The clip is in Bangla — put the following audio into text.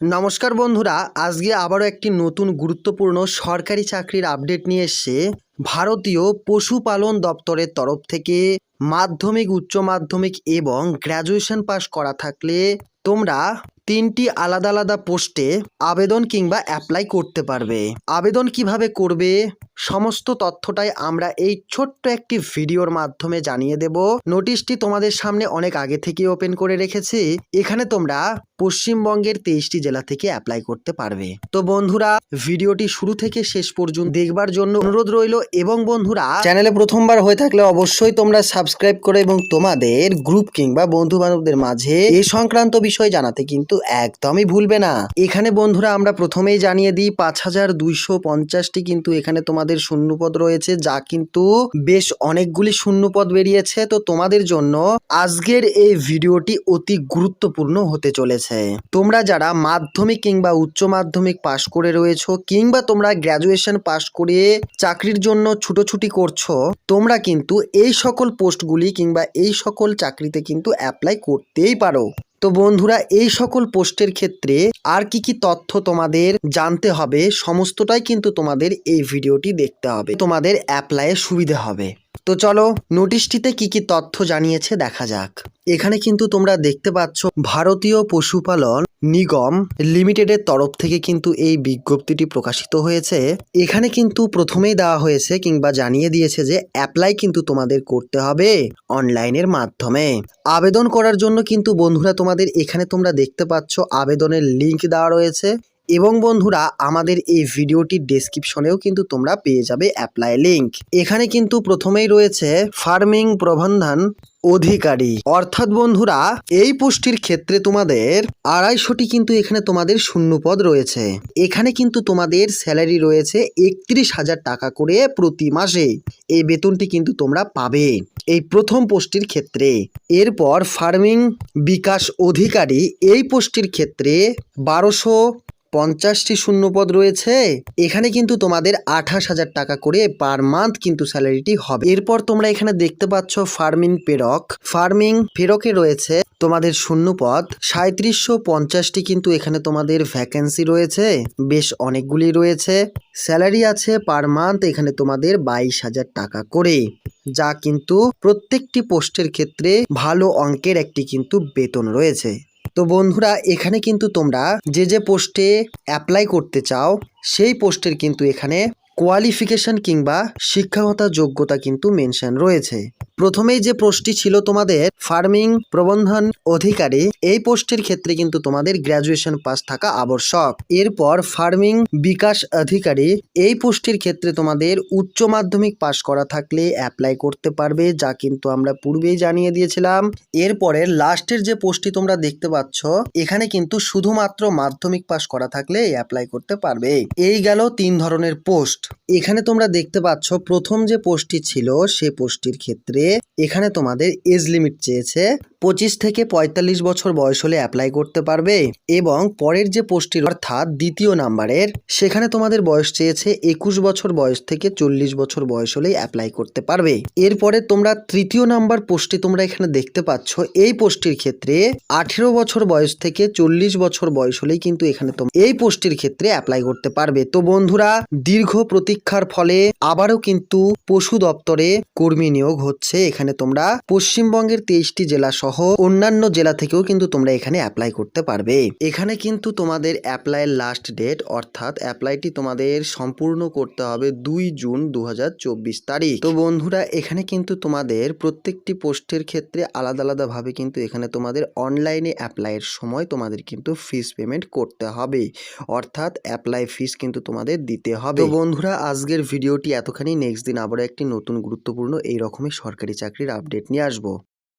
নমস্কার বন্ধুরা, আজকে আবারও একটি নতুন গুরুত্বপূর্ণ সরকারি চাকরির আপডেট নিয়ে এসছে ভারতীয় পশুপালন দপ্তরের তরফ থেকে। মাধ্যমিক, উচ্চ মাধ্যমিক এবং গ্র্যাজুয়েশন পাশ করা থাকলে তোমরা তিনটি আলাদা আলাদা পোস্টে আবেদন কিংবা অ্যাপ্লাই করতে পারবে। আবেদন কীভাবে করবে? সমস্ত তথ্যটাই আমরা এই ছোট্ট একটি ভিডিওর মাধ্যমে জানিয়ে দেব। নোটিশটি তোমাদের সামনে অনেক আগে থেকে ওপেন করে রেখেছি। এখানে তোমরা পশ্চিমবঙ্গের তেইশটি জেলা থেকে অ্যাপ্লাই করতে পারবে। তো বন্ধুরা, ভিডিওটি শুরু থেকে শেষ পর্যন্ত দেখবার জন্য অনুরোধ রইল এবং বন্ধুরা, চ্যানেলে প্রথমবার হয়ে থাকলে অবশ্যই তোমরা সাবস্ক্রাইব করো এবং তোমাদের গ্রুপ কিংবা বন্ধু বান্ধবদের মাঝে এই সংক্রান্ত বিষয় জানাতে কিন্তু একদমই ভুলবে না। এখানে বন্ধুরা আমরা প্রথমেই জানিয়ে দিই, পাঁচ হাজার দুইশো পঞ্চাশটি কিন্তু এখানে তোমাদের শূন্যপদ রয়েছে, যা কিন্তু বেশ অনেকগুলি শূন্যপদ বেরিয়েছে। তো তোমাদের জন্য আজকের এই ভিডিওটি অতি গুরুত্বপূর্ণ হতে চলেছে। তোমরা যারা মাধ্যমিক কিংবা উচ্চ মাধ্যমিক পাশ করে রয়েছো, কিংবা তোমরা গ্র্যাজুয়েশন পাশ করে চাকরির জন্য ছুটোছুটি করছ, তোমরা কিন্তু এই সকল পোস্টগুলি কিংবা এই সকল চাকরিতে কিন্তু অ্যাপ্লাই করতেই পারো। তো বন্ধুরা, এই সকল পোস্টের ক্ষেত্রে আর কি কি তথ্য তোমাদের জানতে হবে, সমস্তটাই কিন্তু তোমাদের এই ভিডিওটি দেখতে হবে। তোমাদের অ্যাপ্লাইয়ের সুবিধে হবে। তো চলো নোটিশটিতে কি কি তথ্য জানিয়েছে দেখা যাক। এখানে কিন্তু তোমরা দেখতে পাচ্ছ ভারতীয় পশুপালন নিগম লিমিটেডের তরফ থেকে কিন্তু এই বিজ্ঞপ্তিটি প্রকাশিত হয়েছে। এখানে কিন্তু প্রথমেই দেওয়া হয়েছে কিংবা জানিয়ে দিয়েছে যে অ্যাপ্লাই কিন্তু তোমাদের করতে হবে অনলাইনের মাধ্যমে। আবেদন করার জন্য কিন্তু বন্ধুরা তোমাদের এখানে তোমরা দেখতে পাচ্ছ আবেদনের লিংক দেওয়া রয়েছে। এবং বন্ধুরা, আমাদের এই ভিডিওটির ডেসক্রিপশনেও কিন্তু তোমরা পেয়ে যাবে অ্যাপ্লাই লিংক এখানে কিন্তু প্রথমেই রয়েছে ফার্মিং প্রবন্ধন অধিকারী। অর্থাৎ বন্ধুরা, এই পোস্টটির ক্ষেত্রে তোমাদের আড়াইশোটি কিন্তু এখানে তোমাদের শূন্যপদ রয়েছে। এখানে কিন্তু তোমাদের স্যালারি রয়েছে একত্রিশ হাজার টাকা করে প্রতি মাসে। এই বেতনটি কিন্তু তোমরা পাবে এই প্রথম পোস্টটির ক্ষেত্রে। এরপর ফার্মিং বিকাশ অধিকারী, এই পোস্টটির ক্ষেত্রে বারোশো পঞ্চাশটি শূন্যপদ রয়েছে। এখানে কিন্তু তোমাদের আঠাশ হাজার টাকা করে পার মান্থ কিন্তু স্যালারিটি হবে। এরপর তোমরা এখানে দেখতে পাচ্ছ ফার্মিং পেরক ফার্মিং ফেরকে রয়েছে তোমাদের শূন্যপদ। সাঁত্রিশশো পঞ্চাশটি কিন্তু এখানে তোমাদের ভ্যাকেন্সি রয়েছে। বেশ অনেকগুলি রয়েছে। স্যালারি আছে পার মান্থ এখানে তোমাদের বাইশ হাজার টাকা করে। যা কিন্তু প্রত্যেকটি পোস্টের ক্ষেত্রে ভালো অঙ্কের একটি কিন্তু বেতন রয়েছে। তো বন্ধুরা, এখানে কিন্তু তোমরা যে যে পোস্টে অ্যাপ্লাই করতে চাও, সেই পোস্টের কিন্তু এখানে কোয়ালিফিকেশন কিংবা শিক্ষাগত যোগ্যতা কিন্তু মেনশন রয়েছে। প্রথমেই যে পোস্টটি ছিল তোমাদের ফার্মিং প্রবন্ধন অধিকারী, এই পোস্টের ক্ষেত্রে কিন্তু তোমাদের গ্র্যাজুয়েশন পাস থাকা আবশ্যক। এরপর ফার্মিং বিকাশ অধিকারী, এই পোস্টের ক্ষেত্রে তোমাদের উচ্চ মাধ্যমিক পাস করা থাকলে অ্যাপ্লাই করতে পারবে, যা কিন্তু আমরা পূর্বেই জানিয়ে দিয়েছিলাম। এরপরে লাস্টের যে পোস্টটি তোমরা দেখতে পাচ্ছ, এখানে কিন্তু শুধুমাত্র মাধ্যমিক পাস করা থাকলে অ্যাপ্লাই করতে পারবে। এই গেল তিন ধরনের পোস্ট। এখানে তোমরা দেখতে পাচ্ছ প্রথম যে পোস্টটি ছিল, সে পোস্টটির ক্ষেত্রে এখানে তোমাদের এজ লিমিট চেয়েছে। পঁচিশ থেকে পঁয়তাল্লিশ বছর বয়স হলে অ্যাপ্লাই করতে পারবে এবং পরের যে পোস্টটি অর্থাৎ দ্বিতীয় নাম্বারের, সেখানে তোমাদের বয়স চেয়েছে একুশ বছর বয়স থেকে চল্লিশ বছর বয়স হলেই অ্যাপ্লাই করতে পারবে। এরপরে তোমরা তৃতীয় নাম্বার পোস্টটি তোমরা এখানে দেখতে পাচ্ছ, এই পোস্টটির ক্ষেত্রে আঠেরো বছর বয়স থেকে চল্লিশ বছর বয়স হলেই কিন্তু এখানে তোমরা এই পোস্টটির ক্ষেত্রে অ্যাপ্লাই করতে পারবে। তো বন্ধুরা, দীর্ঘ প্রতীক্ষার ফলে আবারও কিন্তু পশু দপ্তরে কর্মী নিয়োগ হচ্ছে। এখানে তোমরা পশ্চিমবঙ্গের তেইশটি জেলা সহ অন্যান্য জেলা থেকেও কিন্তু তোমরা এখানে অ্যাপ্লাই করতে পারবে। এখানে কিন্তু তোমাদের অ্যাপ্লাইয়ের লাস্ট ডেট অর্থাৎ অ্যাপ্লাইটি তোমাদের সম্পূর্ণ করতে হবে দুই জুন দু হাজার চব্বিশ তারিখ। তো বন্ধুরা, এখানে কিন্তু তোমাদের প্রত্যেকটি পোস্টের ক্ষেত্রে আলাদা আলাদা ভাবে কিন্তু এখানে তোমাদের অনলাইনে অ্যাপ্লাইয়ের সময় তোমাদের কিন্তু ফিস পেমেন্ট করতে হবে। অর্থাৎ অ্যাপ্লাই ফিস কিন্তু তোমাদের দিতে হবে। তো বন্ধুরা, আজকের ভিডিওটি এতখানি। নেক্সট দিন আবারও একটি নতুন, গুরুত্বপূর্ণ এই রকমের সরকারি চাকরির আপডেট নিয়ে আসব।